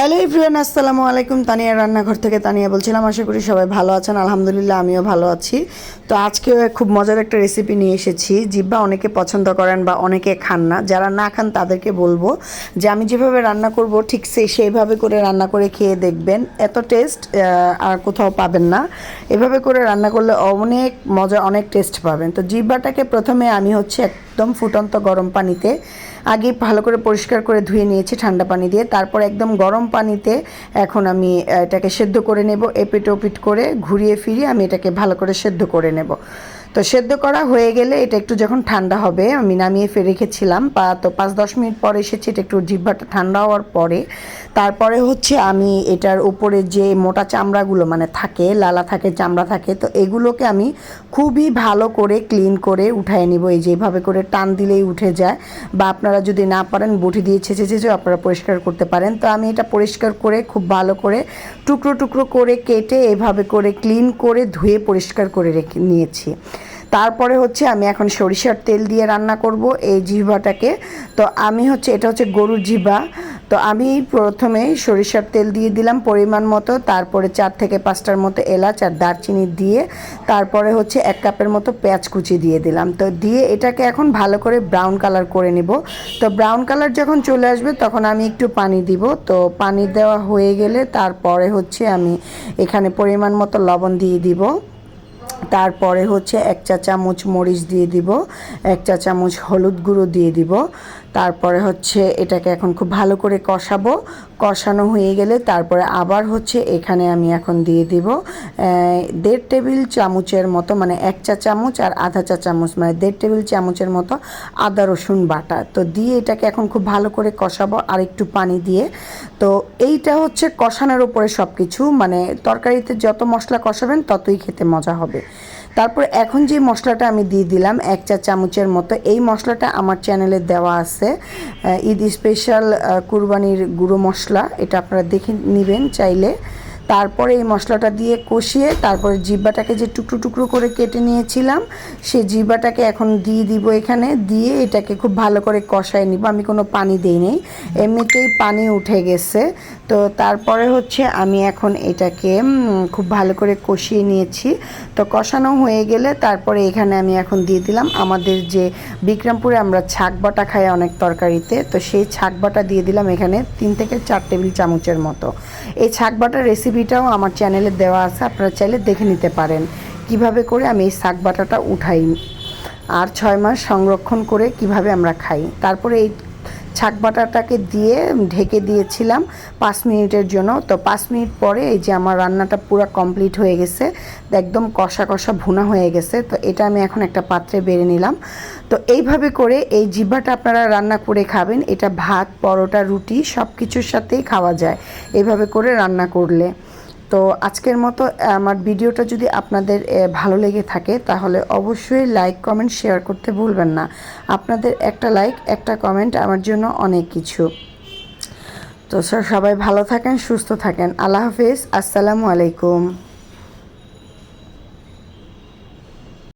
Hello everyone আসসালামু আলাইকুম। তানিয়া রান্নাঘর থেকে তানিয়া বলছিলাম, আশা করি সবাই ভালো আছেন। আলহামদুলিল্লাহ, আমিও ভালো আছি। তো আজকেও খুব মজার একটা রেসিপি নিয়ে এসেছি। জিব্বা অনেকে পছন্দ করেন বা অনেকে খান না। যারা না খান, তাদেরকে বলব যে আমি যেভাবে রান্না করব, ঠিক সেই সেইভাবে করে রান্না করে খেয়ে দেখবেন। এত টেস্ট আর কোথাও পাবেন না। এভাবে করে রান্না করলে অনেক মজা, অনেক টেস্ট পাবেন। তো জিব্বাটাকে প্রথমে আমি হচ্ছে একদম ফুটন্ত গরম পানিতে আগে ভালো করে পরিষ্কার করে ধুয়ে নিয়েছি ঠান্ডা পানি দিয়ে। তারপর একদম গরম পানিতে এখন আমি এটাকে সেদ্ধ করে নেব এপিট ওপিট করে ঘুরিয়ে ফিরিয়ে আমি এটাকে ভালো করে সেদ্ধ করে নেব। তো সেদ্ধ করা হয়ে গেলে এটা একটু যখন ঠান্ডা হবে, আমি নামিয়ে ফেলে রেখেছিলাম। পা, তো পাঁচ, দশ মিনিট পরে এসেছি, এটা একটু জিহ্বাটা ঠান্ডা হওয়ার পরে। তারপরে হচ্ছে আমি এটার উপরে যে মোটা চামড়াগুলো মানে থাকে, লালা থাকে, চামড়া থাকে, তো এগুলোকে আমি খুবই ভালো করে ক্লিন করে উঠায় নিব। এই যে এইভাবে করে টান দিলেই উঠে যায়। বা আপনারা যদি না পারেন, বটি দিয়ে ছেঁচে ছেঁচে আপনারা পরিষ্কার করতে পারেন। তো আমি এটা পরিষ্কার করে খুব ভালো করে টুকরো টুকরো করে কেটে এভাবে করে ক্লিন করে ধুয়ে পরিষ্কার করে রেখে নিয়েছি। তারপরে হচ্ছে আমি এখন সরিষার তেল দিয়ে রান্না করব এই জিহ্বাটাকে। তো আমি হচ্ছে, এটা হচ্ছে গরুর জিহ্বা। তো আমি প্রথমে সরিষার তেল দিয়ে দিলাম পরিমাণ মতো, তারপরে চার থেকে পাঁচটার মতো এলাচ আর দারচিনি দিয়ে, তারপরে হচ্ছে এক কাপের মতো পেঁয়াজ কুচি দিয়ে দিলাম। তো দিয়ে এটাকে এখন ভালো করে ব্রাউন কালার করে নিব। তো ব্রাউন কালার যখন চলে আসবে তখন আমি একটু পানি দিব। তো পানি দেওয়া হয়ে গেলে তারপরে হচ্ছে আমি এখানে পরিমাণ মতো লবণ দিয়ে দিব। তারপরে হচ্ছে এক চা চামচ মরিচ দিয়ে দিব, এক চা চামচ হলুদ গুঁড়ো দিয়ে দিব। তারপরে হচ্ছে এটাকে এখন খুব ভালো করে কষাবো। কষানো হয়ে গেলে তারপরে আবার হচ্ছে এখানে আমি এখন দিয়ে দিব দেড় টেবিল চামচের মতো মানে এক চা চামচ আর আধা চা চামচ মানে দেড় টেবিল চামচের মতো আদা, রসুন বাটা। তো দিয়ে এটাকে এখন খুব ভালো করে কষাবো আর একটু পানি দিয়ে। তো এইটা হচ্ছে কষানোর উপরে সব কিছু মানে তরকারিতে যত মশলা কষাবেন ততই খেতে মজা হবে। তারপর এখন যে মশলাটা আমি দিয়ে দিলাম, এক চা চামচের মতো, এই মশলাটা আমার চ্যানেলে দেওয়া আছে। ঈদ স্পেশাল কুরবানির গুঁড়ো মশলা, এটা আপনারা দেখে নেবেন চাইলে। তারপরে এই মশলাটা দিয়ে কষিয়ে তারপরে জিব্বাটাকে যে টুকরো টুকরো করে কেটে নিয়েছিলাম, সেই জিব্বাটাকে এখন দিয়ে দিব এখানে। দিয়ে এটাকে খুব ভালো করে কষায় নিব। আমি কোনো পানি দিই নেই। এমনিতেই পানি উঠে গেছে। তো তারপরে হচ্ছে আমি এখন এটাকে খুব ভালো করে কষিয়ে নিয়েছি। তো কষানো হয়ে গেলে তারপরে এখানে আমি এখন দিয়ে দিলাম আমাদের যে বিক্রমপুরে আমরা ছাক বাটা খাই অনেক তরকারিতে, তো সেই ছাক বাটা দিয়ে দিলাম এখানে তিন থেকে চার টেবিল চামচের মতো। এই ছাক বাটার রেসিপিটাও আমার চ্যানেলে দেওয়া আছে, আপনারা চাইলে দেখে নিতে পারেন। কীভাবে করে আমি এই শাক বাটাটা উঠাই, আর ছয় মাস সংরক্ষণ করে কীভাবে আমরা খাই। তারপরে এই ছাক বাটাটাকে দিয়ে ঢেকে দিয়েছিলাম পাঁচ মিনিটের জন্য। তো পাঁচ মিনিট পরে এই যে আমার রান্নাটা পুরো কমপ্লিট হয়ে গেছে, একদম কষা কষা ভুনা হয়ে গেছে, তো এটা আমি এখন একটা পাত্রে বেড়ে নিলাম। তো এইভাবে করে এই জিব্বাটা আপনারা রান্না করে খাবেন, এটা ভাত, পরোটা, রুটি সব কিছুর সাথেই খাওয়া যায় এইভাবে করে রান্না করলে। তো আজকের মতো আমার ভিডিওটা যদি আপনাদের ভালো লেগে থাকে, তাহলে অবশ্যই লাইক, কমেন্ট, শেয়ার করতে ভুলবেন না। আপনাদের একটা লাইক, একটা কমেন্ট আমার জন্য অনেক কিছু। তো স্যার, সবাই ভালো থাকেন, সুস্থ থাকেন। আল্লাহ হাফিজ, আসসালামু আলাইকুম।